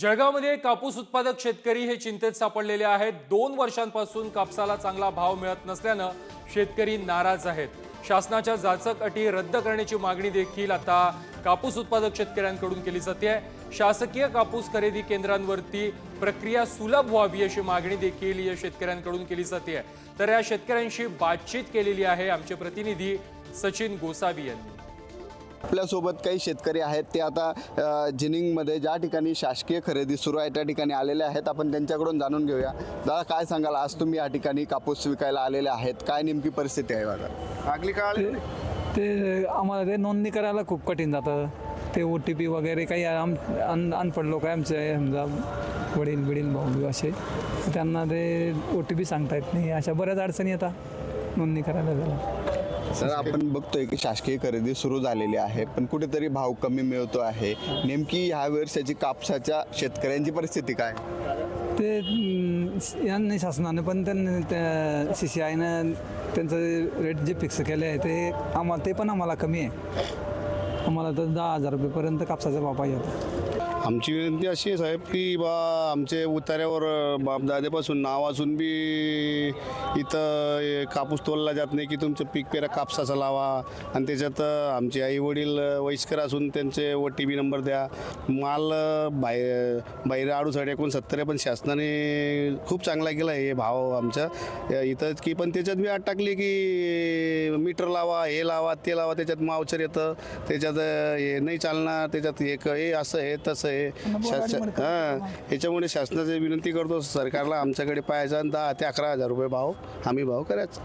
जळगावमध्ये कापूस उत्पादक शेतकरी हे चिंतेत सापडलेले आहेत. दोन वर्षांपासून कापसाला चांगला भाव मिळत नसल्यानं शेतकरी नाराज आहेत. शासनाच्या जाचक अटी रद्द करण्याची मागणी देखील आता कापूस उत्पादक शेतकऱ्यांकडून केली जाते. शासकीय कापूस खरेदी केंद्रांवरती प्रक्रिया सुलभ व्हावी अशी मागणी देखील या शेतकऱ्यांकडून केली जाते. तर या शेतकऱ्यांशी बातचीत केलेली आहे आमचे प्रतिनिधी सचिन गोसावी यांनी. आपल्यासोबत काही शेतकरी आहेत ते आता जिनिंगमध्ये ज्या ठिकाणी शासकीय खरेदी सुरू आहे त्या ठिकाणी आलेले आहेत. आपण त्यांच्याकडून जाणून घेऊया. दादा काय सांगाल? आज तुम्ही या ठिकाणी कापूस विकायला आलेले आहेत. काय नेमकी परिस्थिती आहे बघा. आगली काळ ते आम्हाला ते नोंदणी करायला खूप कठीण जातं. ते ओ टी पी वगैरे काही आम अन अनपढ लोक आहे. आमचे समजा वडील बिडील भाऊ असे. त्यांना ते ओ टी पी सांगता येत नाही. अशा बऱ्याच अडचणी येतात नोंदणी करायला त्याला सर आपण बघतोय की शासकीय खरेदी सुरू झालेली आहे पण कुठेतरी भाव कमी मिळतो आहे. नेमकी ह्या वर्षाची कापसाच्या शेतकऱ्यांची परिस्थिती काय? ते यांनी शासनाने पण त्यांनी त्या सी सी आयनं त्यांचं रेट जे फिक्स केले आहे ते आम्हाला ते पण आम्हाला कमी आहे. आम्हाला तर दहा हजार रुपयेपर्यंत कापसाचा भाव पाहिजे होता. आमची विनंती अशी आहे साहेब की बा आमचे उतार्यावर बापदादेपासून नाव असून बी इथं कापूस तोलला जात नाही की तुमचं पीक पेरा कापसाचा लावा. आणि त्याच्यात आमचे आई वडील वयस्कर असून त्यांचे ओ टी पी नंबर द्या. माल बाहेर बाहेर अडूसाठी एकोणसत्तर पण शासनाने खूप चांगला केला हे भाव आमच्या इथं की पण त्याच्यात मी अट टाकली की मीटर लावा हे लावा ते लावा त्याच्यात मावचर येतं. त्याच्यात हे नाही चालणार त्याच्यात हे क- हे असं हे तसं आहे शासन हां याच्यामुळे शासनाची विनंती करतो सरकारला आमच्याकडे पाहायचा आणि दहा ते अकरा हजार रुपये भाव आम्ही भाव करायचा.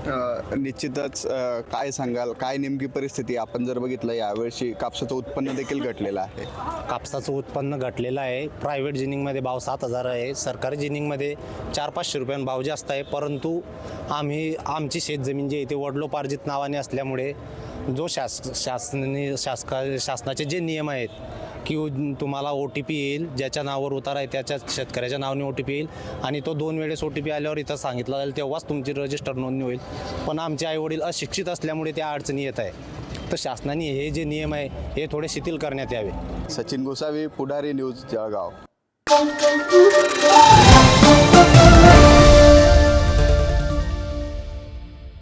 अ, निश्चितच अ, काय सांगाल? काय नेमकी परिस्थिती? आपण जर बघितलं यावर्षी कापसाचं उत्पन्न देखील घटलेलं आहे. कापसाचं उत्पन्न घटलेलं आहे. प्रायव्हेट जिनिंगमध्ये भाव सात हजार आहे. सरकारी जिनिंगमध्ये चार पाचशे रुपयां भाव जास्त आहे. परंतु आम्ही आमची शेतजमीन जी आहे ती वडलोपार्जित नावाने असल्यामुळे जो शास शासनाने शासका शासनाचे जे नियम आहेत की तुम्हाला ओ टी पी येईल ज्याच्या नावावर उतार आहे त्याच्या शेतकऱ्याच्या नावाने ओ टी पी येईल. आणि तो दोन वेळेस ओ टी पी आल्यावर इथं सांगितलं जाईल तेव्हाच तुमची रजिस्टर नोंदणी होईल. पण आमचे आईवडील अशिक्षित असल्यामुळे त्या अडचणी येत आहे. तर शासनाने हे जे नियम आहे हे थोडे शिथिल करण्यात यावे. सचिन गोसावी पुढारी न्यूज जळगाव.